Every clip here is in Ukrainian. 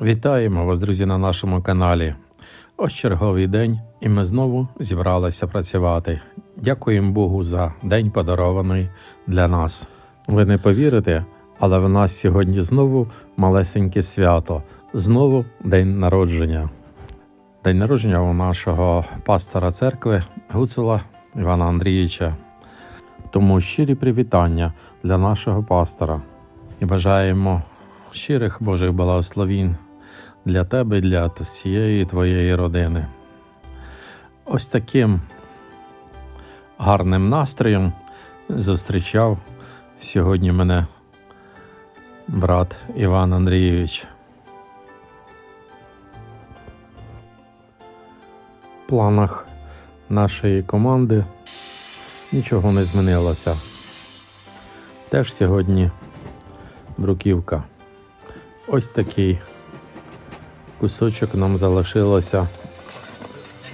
Вітаємо вас, друзі, на нашому каналі. Ось черговий день, і ми знову зібралися працювати. Дякуємо Богу за день подарований для нас. Ви не повірите, але в нас сьогодні знову малесеньке свято, знову день народження. День народження у нашого пастора церкви Гуцула Івана Андрійовича. Тому щирі привітання для нашого пастора і бажаємо щирих Божих благословінь для тебе і для всієї твоєї родини. Ось таким гарним настроєм зустрічав сьогодні мене брат Іван Андрійович. В планах нашої команди нічого не змінилося. Теж сьогодні бруківка. Ось такий кусочок нам залишилося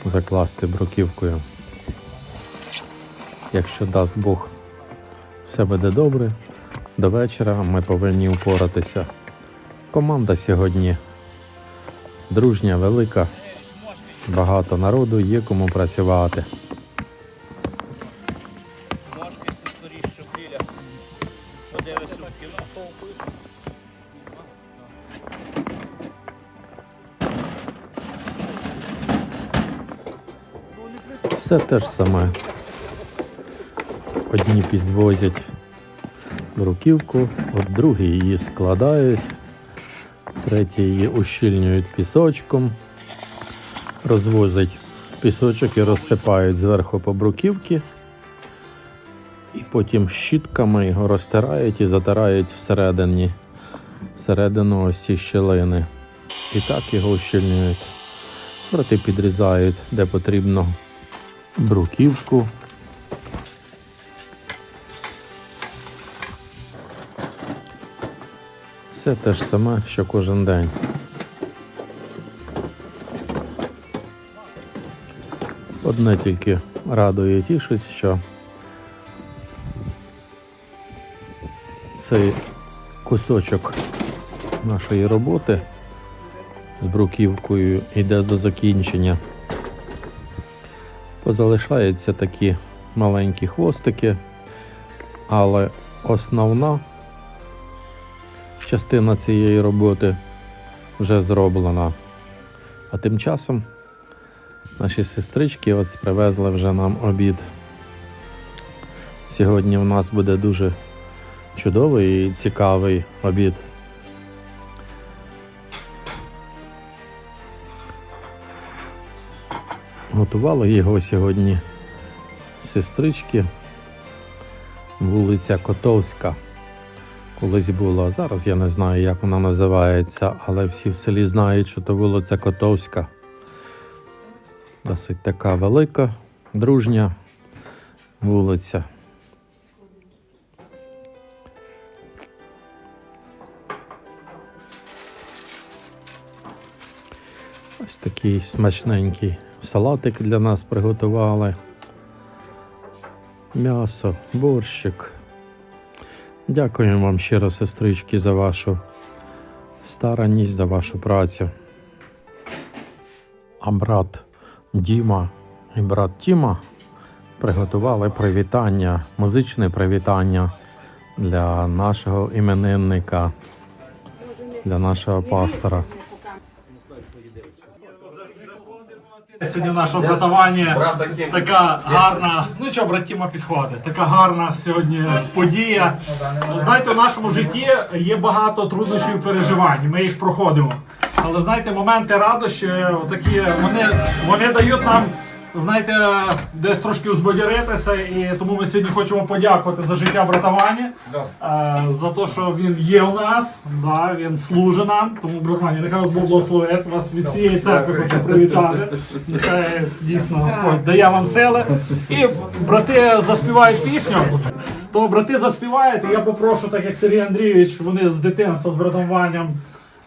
закласти бруківкою. Якщо дасть Бог, все буде добре, до вечора ми повинні впоратися. Команда сьогодні дружня, велика, багато народу, є кому працювати. Подивись у кіно. Все те ж саме. Одні підвозять бруківку, от другі її складають, треті її ущільнюють пісочком, розвозять пісочок і розсипають зверху по бруківці, і потім щітками його розтирають і затирають всередині, всередину ось ці щілини. І так його ущільнюють. Брати підрізають, де потрібно бруківку. Все те ж саме, що кожен день. Одне тільки радує і тішить, що цей кусочок нашої роботи з бруківкою йде до закінчення. Позалишаються такі маленькі хвостики, але основна частина цієї роботи вже зроблена. А тим часом наші сестрички от привезли вже нам обід. Сьогодні у нас буде дуже чудовий і цікавий обід. Готували його сьогодні сестрички, вулиця Котовська. Колись була. Зараз я не знаю, як вона називається, але всі в селі знають, що то вулиця Котовська. Досить така велика, дружня вулиця. Ось такий смачненький салатик для нас приготували. М'ясо, борщик. Дякуємо вам щиро, сестрички, за вашу старанність, за вашу працю. А брат Діма і брат Тіма приготували привітання, музичне привітання для нашого іменинника, для нашого пастора. Сьогодні наше братування така гарна, ну що, братіма підходить, така гарна сьогодні подія. Знаєте, у нашому житті є багато труднощів і переживань, ми їх проходимо. Але знаєте, моменти радощі, такі, вони, вони дають нам, знаєте, десь трошки узбадяритися. І тому ми сьогодні хочемо подякувати за життя братавані, е, за те, що він є у нас, да, він служить нам. Тому, братвані, нехай вас Бог благословить, вас від цієї церкви хочу привітати. Нехай дійсно Господь дає вам сили. І брати заспівають пісню. То брати заспівають, і я попрошу, так як Сергій Андрійович, вони з дитинства з братом Ваням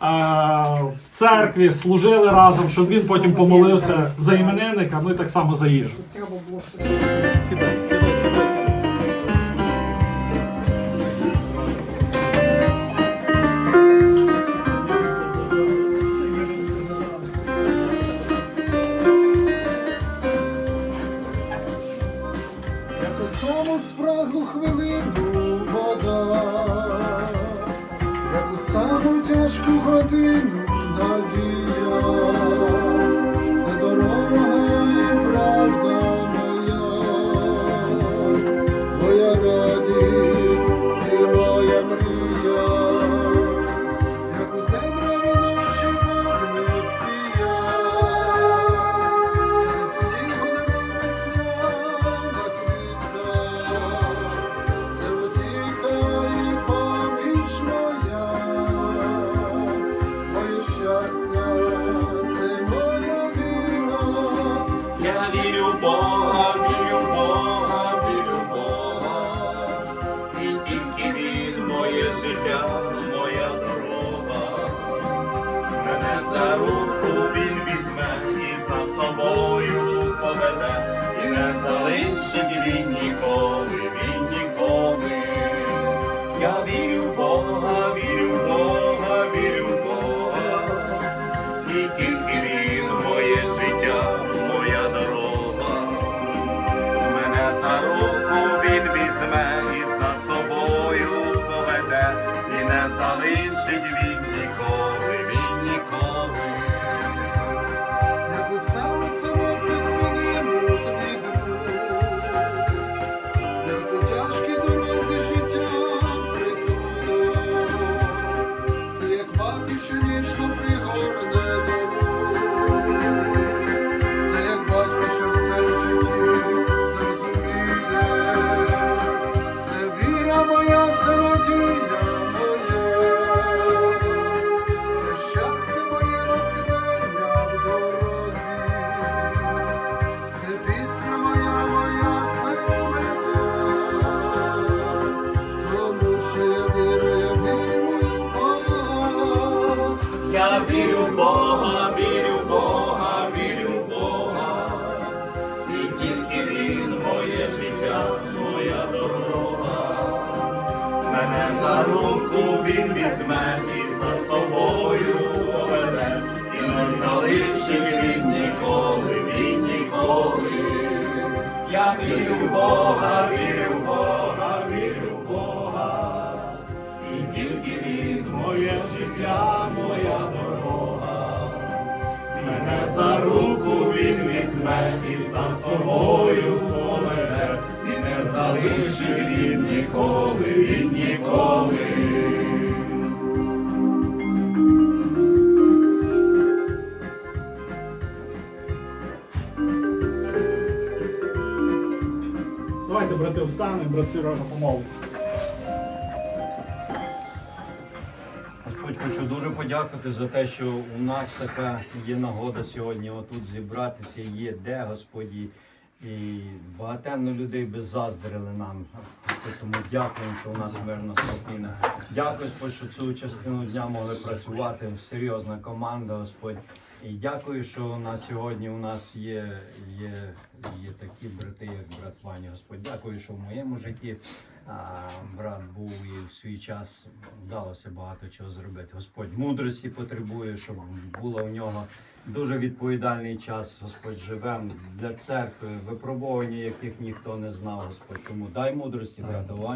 в церкві служили разом, щоб він потім помолився за іменинника, ну і так само за їжу. Thank you. Не залишить він ніколи, він ніколи. Я вірю в Бога, вірю в Бога, вірю в Бога. І тільки він моє життя, моя дорога. Мене за руку він візьме і за собою поведе, і не залишить він ніколи. Брат Сережа помолиться. Господь, хочу дуже подякувати за те, що у нас така є нагода сьогодні отут зібратися, є де, Господі. І багатенно людей би заздрили нам. Тому дякуємо, що у нас мирно спокійно. Дякую, Господь, що цю частину дня могли працювати. Серйозна команда, Господь. І дякую, що на сьогодні у нас є, є, є такі брати, як брат Ваня. Господь, дякую, що в моєму житті а, брат був і в свій час вдалося багато чого зробити. Господь мудрості потребує, щоб була у нього дуже відповідальний час. Господь живем для церкви, випробування, яких ніхто не знав. Господь, тому дай мудрості, брату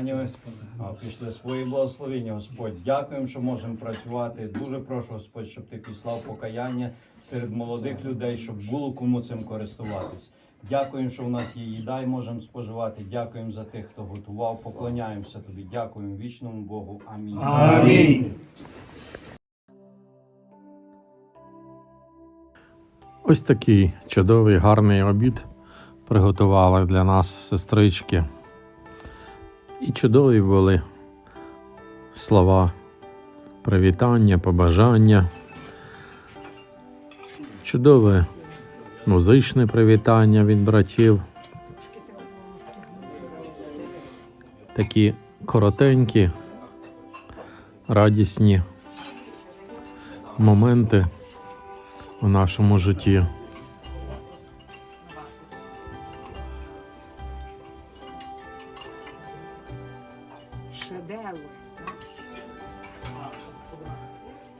А, Пішли свої благословення, Господь. Дякуємо, що можемо працювати. Дуже прошу, Господь, щоб ти післав покаяння серед молодих людей, щоб було кому цим користуватись. Дякуємо, що в нас є їда і можемо споживати. Дякуємо за тих, хто готував. Поклоняємося тобі. Дякуємо вічному Богу. Амінь. Амінь. Ось такий чудовий гарний обід приготували для нас сестрички. І чудові були слова привітання, побажання. Чудове музичне привітання від братів. Такі коротенькі, радісні моменти у нашому житті.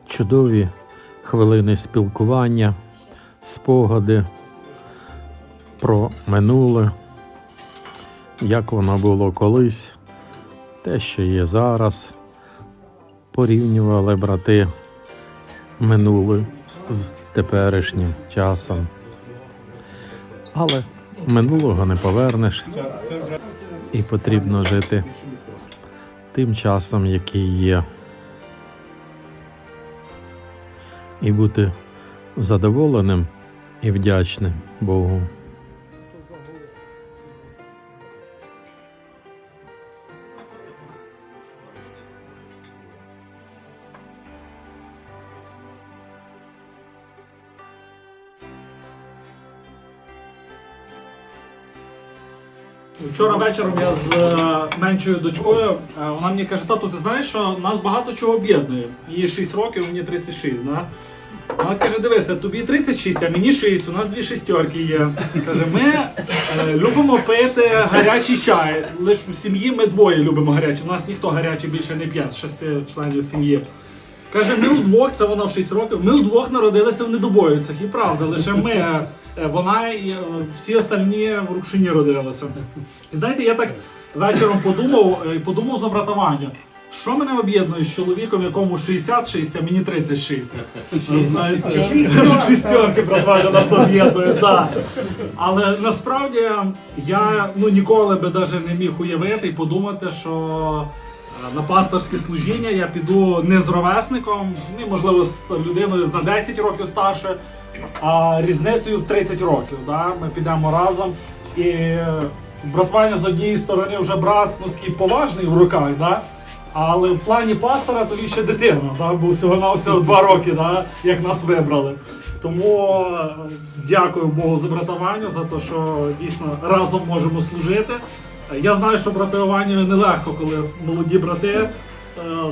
Чудові хвилини спілкування, спогади про минуле, як воно було колись, те, що є зараз. Порівнювали брати минуле з теперішнім часом. Але минулого не повернеш, і потрібно жити тим часом, який є. І бути задоволеним і вдячним Богу. Вчора вечором я з е, меншою дочкою, е, вона мені каже, тату, ти знаєш, що нас багато чого об'єднує. Їй 6 років, мені 36, да? Вона каже, дивися, тобі 36, а мені 6, у нас дві шістерки є. Каже, ми е, любимо пити гарячий чай. Лише в сім'ї ми двоє любимо гарячий. У нас ніхто гарячий більше не п'є з шести членів сім'ї. Каже, ми удвох, це вона в 6 років, ми удвох народилися в недобоївцях. І правда, лише ми, е, вона і е, всі остальні в Рукшині родилися. І знаєте, я так вечором подумав, е, подумав за братування. Що мене об'єднує з чоловіком, якому 66, а мені 36? Знаєте, Шістерки, братва, нас об'єднує, так. Але насправді я ну, ніколи би навіть не міг уявити і подумати, що е, на пасторське служіння я піду не з ровесником, ну, можливо, з людиною на 10 років старше, а різницею в 30 років. Да? Ми підемо разом. І е, братвання з однієї сторони вже брат ну, такий поважний в руках, да? але в плані пастора то він ще дитина, да? бо всього на всього два роки, да? як нас вибрали. Тому е, дякую Богу за братування, за те, що дійсно разом можемо служити. Е, Я знаю, що братування нелегко, коли молоді брати, е,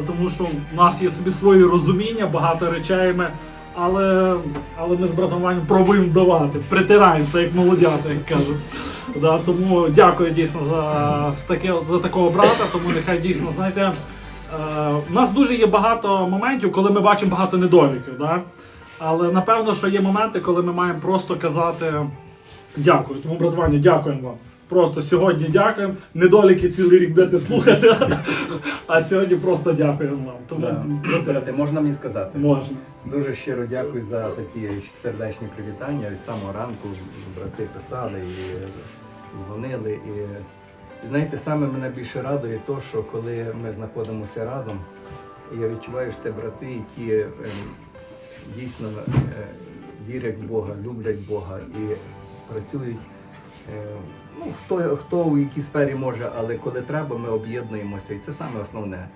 тому що в нас є собі свої розуміння, багато речей ми. Але, але ми з братуванням пробуємо давати, притираємося як молодята, як кажуть. Да, тому дякую дійсно за, таке, за такого брата. Тому нехай дійсно знаєте. Е, у нас дуже є багато моментів, коли ми бачимо багато недоліків. Да? Але напевно, що є моменти, коли ми маємо просто казати дякую. Тому, братвання, дякуємо вам. Просто сьогодні дякуємо. Недоліки цілий рік будете слухати, а сьогодні просто дякуємо вам. Тому. Брате, можна мені сказати? можна. Дуже щиро дякую за такі сердечні привітання. Від самого ранку брати писали і дзвонили. І знаєте, саме мене більше радує то, що коли ми знаходимося разом, і я відчуваю, що це брати, які ем, дійсно е, вірять в Бога, люблять Бога і працюють. е, Ну, хто, хто в якій сфері може, але коли треба, ми об'єднуємося. І це саме основне.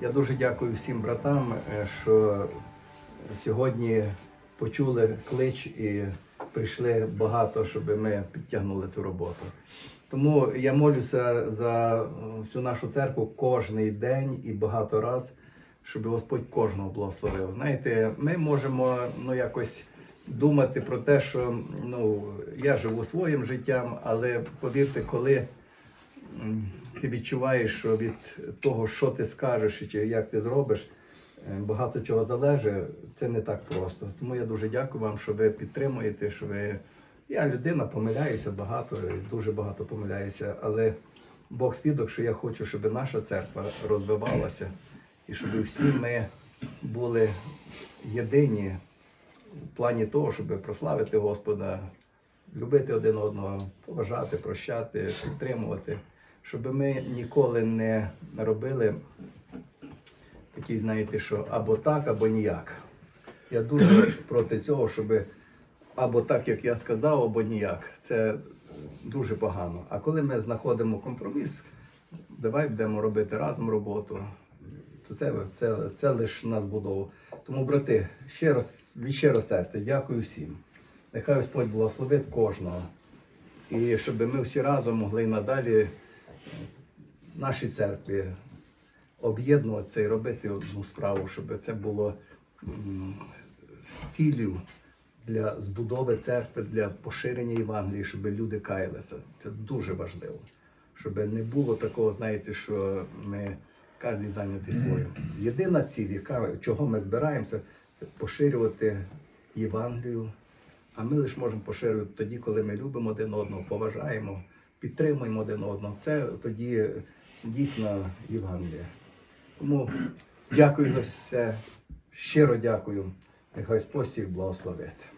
Я дуже дякую всім братам, е, що сьогодні почули клич і прийшли багато, щоб ми підтягнули цю роботу. Тому я молюся за е, всю нашу церкву кожний день і багато раз, щоб Господь кожного благословив. Знаєте, ми можемо ну якось думати про те, що ну я живу своїм життям, але повірте, коли ти відчуваєш, що від того, що ти скажеш чи як ти зробиш, е, багато чого залежить, це не так просто. Тому я дуже дякую вам, що ви підтримуєте, що ви. Я людина, помиляюся багато, дуже багато помиляюся, але Бог свідок, що я хочу, щоб наша церква розвивалася і щоб всі ми були єдині в плані того, щоб прославити Господа, любити один одного, поважати, прощати, підтримувати, щоб ми ніколи не робили такі, знаєте, що або так, або ніяк. Я дуже проти цього, щоб або так, як я сказав, або ніяк. Це дуже погано. А коли ми знаходимо компроміс, давай будемо робити разом роботу, то це, це, це лише нас будово. Тому, брати, ще раз від щиро серця дякую всім. Нехай Господь благословить кожного. І щоб ми всі разом могли надалі в нашій церкві об'єднуватися і робити одну справу, щоб це було з ціллю для збудови церкви, для поширення Євангелії, щоб люди каялися. Це дуже важливо. Щоб не було такого, знаєте, що ми кожен зайнятий своїм. Єдина ціль, яка, чого ми збираємося, це поширювати Євангелію. А ми лише можемо поширювати тоді, коли ми любимо один одного, поважаємо, підтримуємо один одного. Це тоді дійсно Євангелія. Тому дякую за все. Щиро дякую. Нехай Господь всіх благословить.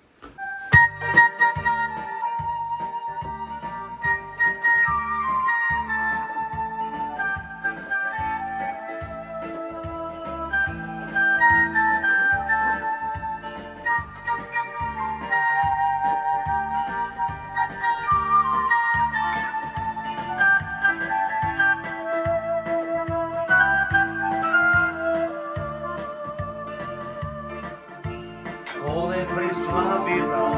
Коли прийшла біда,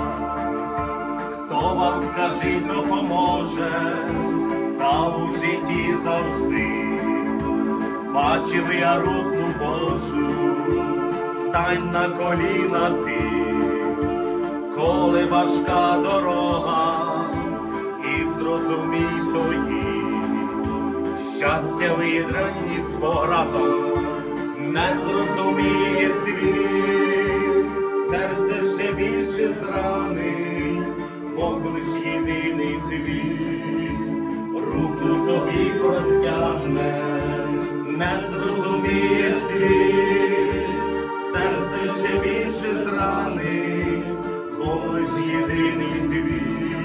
хто вам скажіть допоможе, та у житті завжди бачив я руку Божу, стань на коліна ти, коли важка дорога, і зрозумій тої, щастя видрані з ворогом, не зрозуміє світ, серце ще більше зранить, Бог лиш єдиний твій, руку тобі простягне, не зрозуміє світ, серце ще більше зранить, Бог лиш єдиний твій,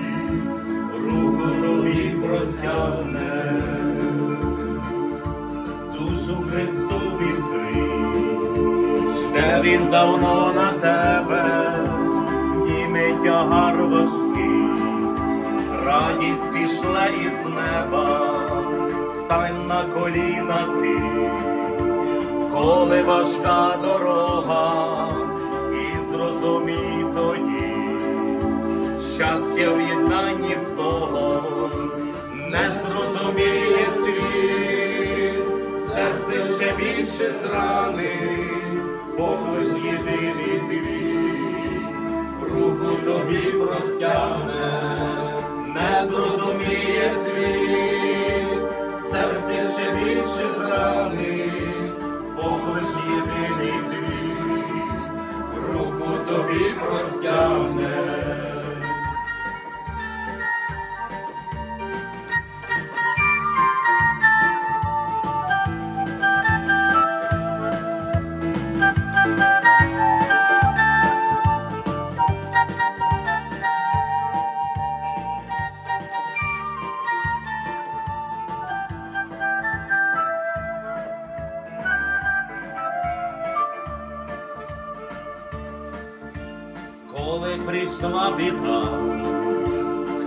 руку тобі простягне, душу Христу відкрий, він давно на радість із неба, стань на коліна ти, коли важка дорога, і зрозумій тоді, щастя в єднанні з Богом, не зрозуміє світ, серце ще більше зранить, Бог лиш біда,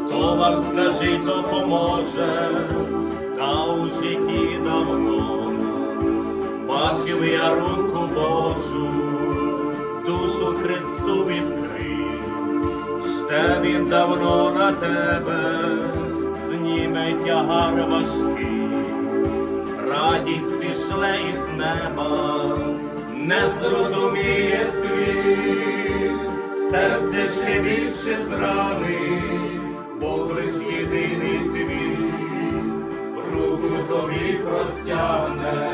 хто вам скажи, допоможе, та у житті давно. Бачив я руку Божу, душу Христу відкрив, жде він давно на тебе, зніме тягар важкий, радість пішле із неба, не зрозуміє більше зранить, Бог лиш єдиний твій, руку тобі простягне,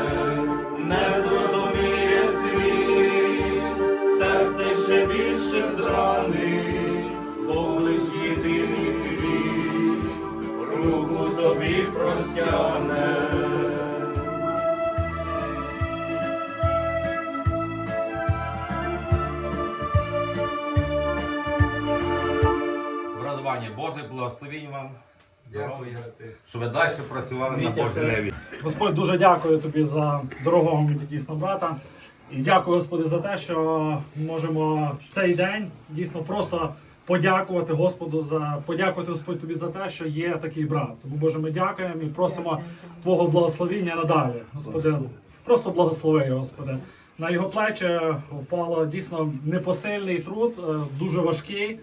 не зрозуміє світ, серце ще більше зранить, Бог лиш єдиний твій, руку тобі простягне. Здоров'я, щоб ви далі працювали на Божій. Господь, дуже дякую тобі за дорогого мені дійсно брата. І дякую, Господи, за те, що можемо цей день дійсно просто подякувати Господу за подякувати Господь тобі за те, що є такий брат. Тому Боже, ми дякуємо і просимо Твого благословіння надалі. Господи, просто благослови, Господи. На його плечі впало дійсно непосильний труд, е, дуже важкий.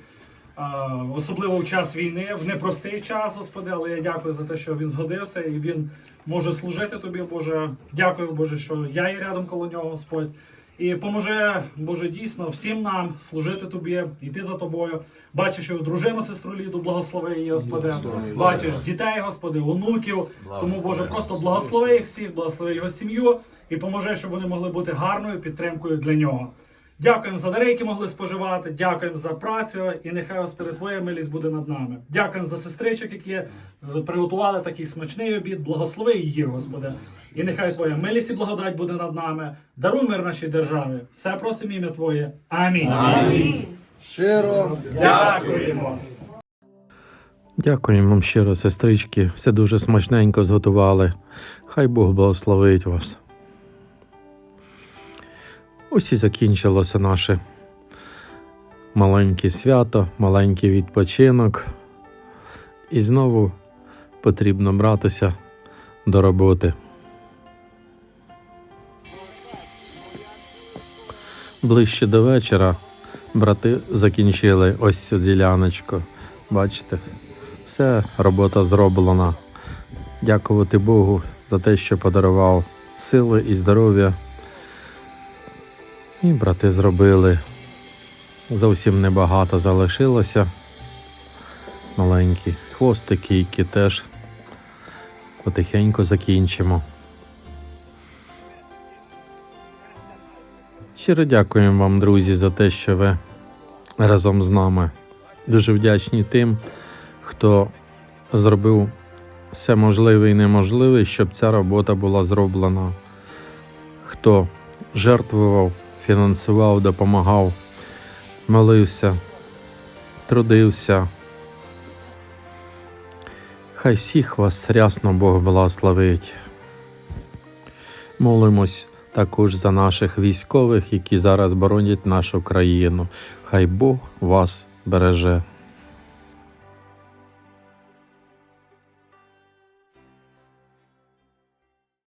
Особливо в час війни, в непростий час, Господи, але я дякую за те, що він згодився і він може служити тобі, Боже. Дякую, Боже, що я є рядом коло нього, Господь. І поможе, Боже, дійсно всім нам служити тобі, йти за тобою. Бачиш його дружину, сестру Ліду, благослови її, Господи. Бачиш дітей, Господи, онуків. Тому, Боже, просто благослови їх всіх, благослови його сім'ю і поможи, щоб вони могли бути гарною підтримкою для нього. Дякуємо за дари, які могли споживати. Дякуємо за працю. І нехай Господи, Твоя милість буде над нами. Дякуємо за сестричок, які приготували такий смачний обід. Благослови її, Господи. І нехай Твоя милість і благодать буде над нами. Даруй мир нашій державі. Все просимо ім'я Твоє. Амінь. Щиро. Дякуємо. Дякуємо вам щиро, сестрички. Все дуже смачненько зготували. Хай Бог благословить вас. Ось і закінчилося наше маленьке свято, маленький відпочинок. І знову потрібно братися до роботи. Ближче до вечора брати закінчили ось цю діляночку. Бачите, все, робота зроблена. Дякувати Богу за те, що подарував сили і здоров'я І брати зробили. Зовсім небагато залишилося. Маленькі хвостики, які теж потихеньку закінчимо. Щиро дякуємо вам, друзі, за те, що ви разом з нами. Дуже вдячні тим, хто зробив все можливе і неможливе, щоб ця робота була зроблена. Хто жертвував, фінансував, допомагав, молився, трудився. Хай всіх вас рясно Бог благословить. Молимось також за наших військових, які зараз боронять нашу країну. Хай Бог вас береже.